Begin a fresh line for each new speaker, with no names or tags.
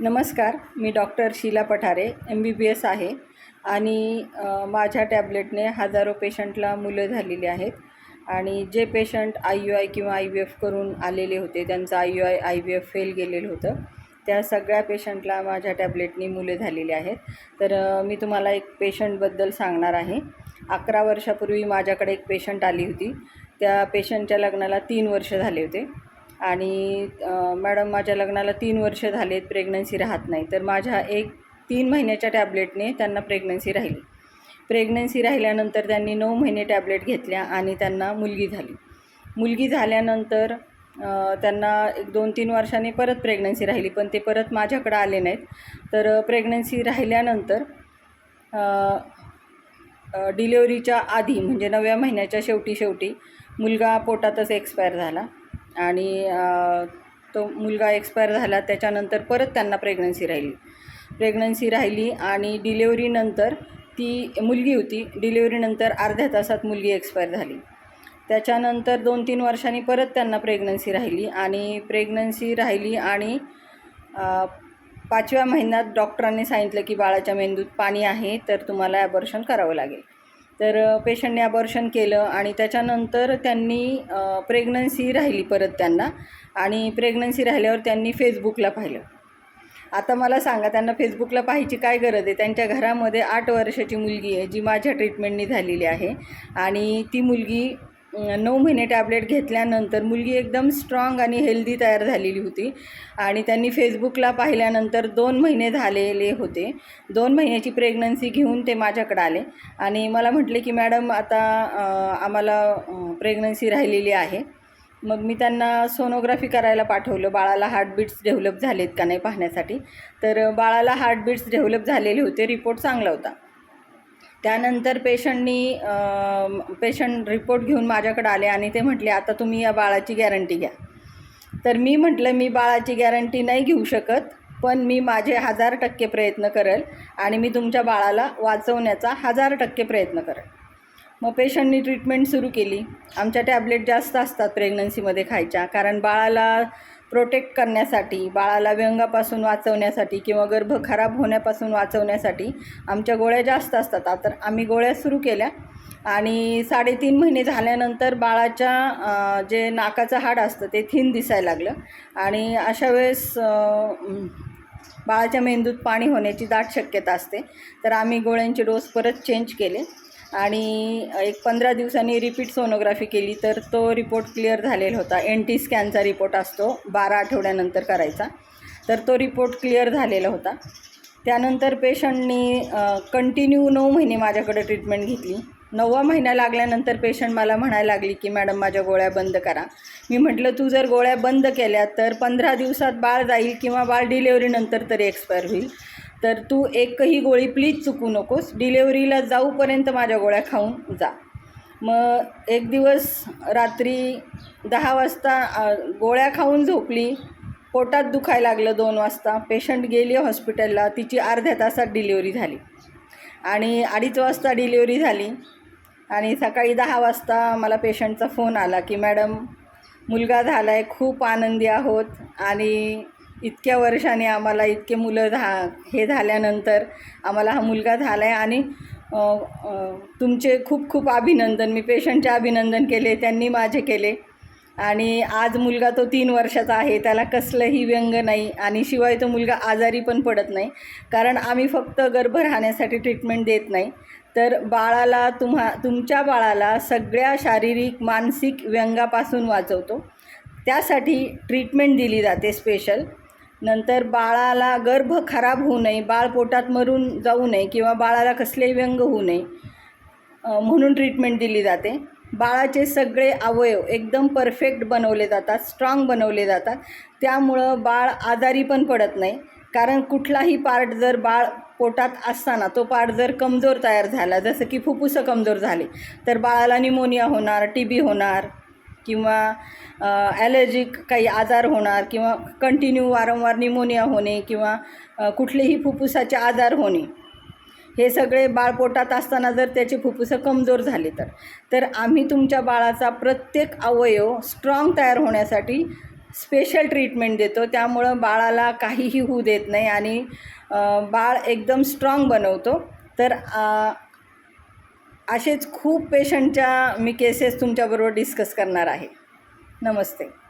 नमस्कार मी doctor Sheela Pathare M B B S आहे आणि माझ्या टॅबलेटने हजारो पेशंटला मुलं झालेली आहेत आणि जे पेशंट आय यू आय किंवा आय व्ही एफ करून आलेले होते त्यांचं I U I I V F fail गेलेलं होतं त्या सगळ्या पेशंटला माझ्या टॅबलेटनी मुले झालेली आहेत. तर मी तुम्हाला एक पेशंटबद्दल सांगणार आहे. अकरा वर्षापूर्वी माझ्याकडे एक पेशंट आली होती. त्या पेशंटच्या लग्नाला तीन वर्ष झाले होते. आणि मॅडम माझ्या लग्नाला तीन वर्ष झालेत प्रेग्नन्सी राहत नाही. तर माझ्या एक तीन महिन्याच्या टॅबलेटने त्यांना प्रेग्नन्सी राहिली. प्रेग्नन्सी राहिल्यानंतर त्यांनी नऊ महिने टॅबलेट घेतल्या आणि त्यांना मुलगी झाली. मुलगी झाल्यानंतर त्यांना एक दोन तीन वर्षांनी परत प्रेग्नन्सी राहिली पण ते परत माझ्याकडं आले नाहीत. तर प्रेग्नन्सी राहिल्यानंतर डिलेवरीच्या आधी म्हणजे नवव्या महिन्याच्या शेवटी शेवटी मुलगा पोटातच एक्सपायर झाला. आणि तो मुलगा एक्सपायर झाला त्याच्यानंतर परत त्यांना प्रेग्नन्सी राहिली. प्रेग्नन्सी राहिली आणि डिलेवरीनंतर ती मुलगी होती. डिलेवरीनंतर अर्ध्या तासात मुलगी एक्सपायर झाली. त्याच्यानंतर दोन तीन वर्षांनी परत त्यांना प्रेग्नन्सी राहिली आणि प्रेग्नन्सी राहिली आणि पाचव्या महिन्यात डॉक्टरांनी सांगितलं की बाळाच्या मेंदूत पाणी आहे तर तुम्हाला ॲबॉर्शन करावं लागेल. तर पेशंटने अबॉर्शन केलं आणि त्याच्यानंतर त्यांनी प्रेग्नन्सी राहिली परत त्यांना आणि प्रेग्नन्सी राहिल्यावर त्यांनी फेसबुकला पाहिलं. आता मला सांगा त्यांना फेसबुकला पाहायची काय गरज आहे? त्यांच्या घरामध्ये आठ वर्षाची मुलगी आहे जी माझ्या ट्रीटमेंटनी झालेली आहे आणि ती मुलगी नऊ महिने टॅबलेट घेतल्यानंतर मुलगी एकदम स्ट्रॉंग आणि हेल्दी तयार झालेली होती. आणि त्यांनी फेसबुकला पाहिल्यानंतर दोन महिने झालेले होते. दोन महिन्याची प्रेग्नन्सी घेऊन ते माझ्याकडे आले. आणि मला म्हटले की मॅडम आता आम्हाला प्रेग्नन्सी राहिलेली आहे. मग मी त्यांना सोनोग्राफी करायला पाठवलं. बाळाला हार्टबीट्स डेव्हलप झालेत का नाही पाहण्यासाठी. तर बाळाला हार्टबीट्स डेव्हलप झालेले होते. रिपोर्ट चांगला होता. त्यानंतर पेशंटनी पेशंट रिपोर्ट घेऊन माझ्याकडे आले आणि ते म्हटले आता तुम्ही या बाळाची गॅरंटी घ्या. तर मी म्हटलं मी बाळाची गॅरंटी नाही घेऊ शकत पण मी माझे हजार टक्के प्रयत्न करेल आणि मी तुमच्या बाळाला वाचवण्याचा हजार टक्के प्रयत्न करेल. मग पेशंटनी ट्रीटमेंट सुरू केली. आमच्या टॅबलेट जास्त असतात प्रेग्नन्सीमध्ये खायच्या कारण बाळाला प्रोटेक्ट करण्यासाठी बाळाला व्यंगापासून वाचवण्यासाठी किंवा गर्भ खराब होण्यापासून वाचवण्यासाठी आमच्या गोळ्या जास्त असतात. तर आम्ही गोळ्या सुरू केल्या आणि साडेतीन महिने झाल्यानंतर बाळाच्या जे नाकाचं हाड असतं ते थिन दिसायला लागलं. आणि अशा वेळेस बाळाच्या मेंदूत पाणी होण्याची दाट शक्यता असते. तर आम्ही गोळ्यांचे डोस परत चेंज केले. आणि एक पंधरा दिवसांनी रिपीट सोनोग्राफी केली तर तो रिपोर्ट क्लिअर झालेला होता. एन टी स्कॅनचा रिपोर्ट असतो. बारा आठवड्यानंतर करायचा. तर तो रिपोर्ट क्लिअर झालेला होता. त्यानंतर पेशंटनी कंटिन्यू नऊ महिने माझ्याकडे ट्रीटमेंट घेतली. नववा महिना लागल्यानंतर पेशंट मला म्हणायला लागली की मॅडम माझ्या गोळ्या बंद करा. मी म्हटलं तू जर गोळ्या बंद केल्या तर पंधरा दिवसात बाळ जाईल किंवा बाळ डिलेवरीनंतर तरी एक्सपायर होईल. तर तू एकही गोळी प्लीज चुकू नकोस. डिलेवरीला जाऊपर्यंत माझ्या गोळ्या खाऊन जा. मग एक दिवस रात्री दहा वाजता गोळ्या खाऊन झोपली. पोटात दुखायला लागलं दोन वाजता. पेशंट गेली हॉस्पिटलला तिची अर्ध्या तासात डिलिव्हरी झाली. आणि अडीच वाजता डिलिव्हरी झाली. आणि सकाळी दहा वाजता मला पेशंटचा फोन आला की मॅडम मुलगा झाला आहे खूप आनंदी आहोत. आणि इतक्या वर्षाने आम्हाला इतके मुलं झा हे झाल्यानंतर आम्हाला हा मुलगा झाला आहे आणि तुमचे खूप खूप अभिनंदन. मी पेशंटचे अभिनंदन केले त्यांनी माझे केले. आणि आज मुलगा तो तीन वर्षाचा आहे त्याला कसलंही व्यंग नाही आणि शिवाय तो मुलगा आजारी पण पडत नाही. कारण आम्ही फक्त गर्भ राहण्यासाठी ट्रीटमेंट देत नाही. तर बाळाला तुम्हा तुमच्या बाळाला सगळ्या शारीरिक मानसिक व्यंगापासून वाचवतो. त्यासाठी ट्रीटमेंट दिली जाते स्पेशल नंतर बाळाला गर्भ खराब होऊ नये बाळ पोटात मरून जाऊ नये किंवा बाळाला कसलेही व्यंग होऊ नये म्हणून ट्रीटमेंट दिली जाते. बाळाचे सगळे अवयव एकदम परफेक्ट बनवले जातात स्ट्रॉंग बनवले जातात. त्यामुळं बाळ आजारी पण पडत नाही. कारण कुठलाही पार्ट जर बाळ पोटात असताना तो पार्ट जर कमजोर तयार झाला जसं की फुफ्फुसं कमजोर झाले तर बाळाला निमोनिया होणार टी बी होणार. किंवा ॲलर्जिक काही आजार होणार किंवा कंटिन्यू वारंवार निमोनिया होणे किंवा कुठलेही फुफ्फुसाचे आजार होणे हे सगळे बाळ पोटात असताना जर त्याचे फुफ्फुसं कमजोर झाले तर. तर आम्ही तुमच्या बाळाचा प्रत्येक अवयव स्ट्रॉंग तयार होण्यासाठी स्पेशल ट्रीटमेंट देतो. त्यामुळं बाळाला काहीही होऊ देत नाही आणि बाळ एकदम स्ट्रॉंग बनवतो. तर असेच खूप पेशंटच्या मी केसेस तुमच्याबरोबर डिस्कस करणार आहे. नमस्ते.